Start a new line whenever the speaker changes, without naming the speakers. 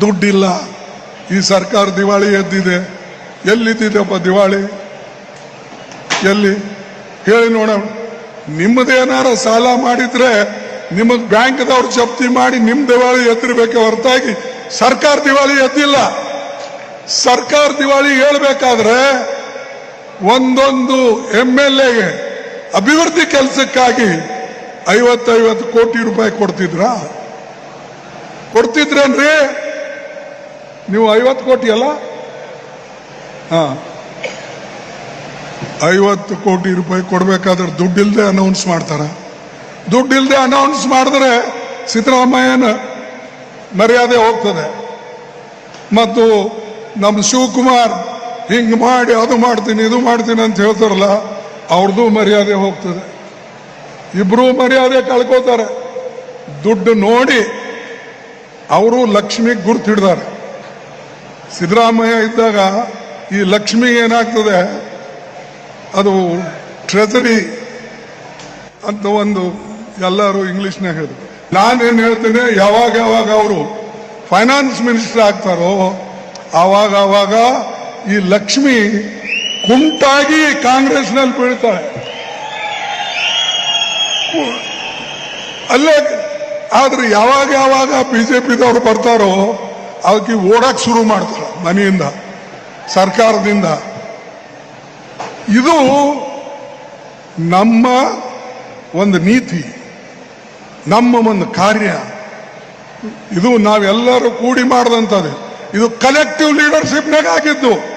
ದುಡ್ಡಿಲ್ಲ. ಈ ಸರ್ಕಾರ ದಿವಾಳಿ ಎದ್ದಿದೆ. ಎಲ್ಲಿದ್ದಿದೆಪ್ಪ ದಿವಾಳಿ? ಎಲ್ಲಿ? ಹೇಳಿ ನೋಡೋಣ. ನಿಮ್ಮದೇನಾರ ಸಾಲ ಮಾಡಿದ್ರೆ ನಿಮ್ಮ ಬ್ಯಾಂಕ್ದವ್ರು ಜಪ್ತಿ ಮಾಡಿ ನಿಮ್ ದಿವಾಳಿ ಎತ್ತಿರ್ಬೇಕೆ ಹೊರತಾಗಿ ಸರ್ಕಾರ ದಿವಾಳಿ ಎದ್ದಿಲ್ಲ. ಸರ್ಕಾರ ದಿವಾಳಿ ಹೇಳ್ಬೇಕಾದ್ರೆ ಒಂದೊಂದು ಎಂ ಎಲ್ ಎಗೆ ಅಭಿವೃದ್ಧಿ ಕೆಲಸಕ್ಕಾಗಿ ಐವತ್ತೈವತ್ತು ಕೋಟಿ ರೂಪಾಯಿ ಕೊಡ್ತಿದ್ರಾ? ಕೊಡ್ತಿದ್ರೇನ್ರಿ? ನೀವು ಐವತ್ತು ಕೋಟಿ ಅಲ್ಲ? ಹಾ. ಐವತ್ತು ಕೋಟಿ ರೂಪಾಯಿ ಕೊಡ್ಬೇಕಾದ್ರೆ ದುಡ್ಡಿಲ್ದೆ ಅನೌನ್ಸ್ ಮಾಡ್ತಾರೆ. ದುಡ್ಡಿಲ್ದೆ ಅನೌನ್ಸ್ ಮಾಡಿದ್ರೆ ಸಿದ್ದರಾಮಯ್ಯನ ಮರ್ಯಾದೆ ಹೋಗ್ತದೆ. ಮತ್ತು ನಮ್ಮ ಶಿವಕುಮಾರ್ ಹಿಂಗೆ ಮಾಡಿ ಅದು ಮಾಡ್ತೀನಿ, ಇದು ಮಾಡ್ತೀನಿ ಅಂತ ಹೇಳ್ತಾರಲ್ಲ ಅವ್ರದ್ದು ಮರ್ಯಾದೆ ಹೋಗ್ತದೆ. ಇಬ್ರು ಮರ್ಯಾದೆ ಕಳ್ಕೋತಾರೆ. ದುಡ್ಡು ನೋಡಿ, ಅವರು ಲಕ್ಷ್ಮಿಗೆ ಗುರ್ತು ಹಿಡ್ದಾರೆ ಸಿದ್ದರಾಮಯ್ಯ ಇದ್ದಾಗ ಈ ಲಕ್ಷ್ಮಿ ಏನಾಗ್ತದೆ? ಅದು ಟ್ರೆಜರಿ ಅಂತ ಒಂದು ಎಲ್ಲರೂ ಇಂಗ್ಲಿಷ್ನಾಗ ಹೇಳಿದ್ರು ನಾನೇನು ಹೇಳ್ತೇನೆ, ಯಾವಾಗ ಯಾವಾಗ ಅವರು ಫೈನಾನ್ಸ್ ಮಿನಿಸ್ಟರ್ ಆಗ್ತಾರೋ, ಆವಾಗ ಆವಾಗ ಈ ಲಕ್ಷ್ಮಿ ಕುಂಟಾಗಿ ಕಾಂಗ್ರೆಸ್ನಲ್ಲಿ ಬೀಳ್ತಾಳೆ. ಅಲ್ಲೇ, ಆದ್ರೆ ಯಾವಾಗ ಯಾವಾಗ ಬಿಜೆಪಿದವ್ರು ಬರ್ತಾರೋ ಅವಕ್ಕೆ ಓಡಾಕ್ ಶುರು ಮಾಡ್ತಾರೆ. ಮನೆಯಿಂದ, ಸರ್ಕಾರದಿಂದ. ಇದು ನಮ್ಮ ಒಂದು ನೀತಿ, ನಮ್ಮ ಒಂದು ಕಾರ್ಯ. ಇದು ನಾವೆಲ್ಲರೂ ಕೂಡಿ ಮಾಡಿದಂಥದ್ದು. ಇದು ಕಲೆಕ್ಟಿವ್ ಲೀಡರ್ಶಿಪ್ನಾಗ ಆಗಿದ್ದು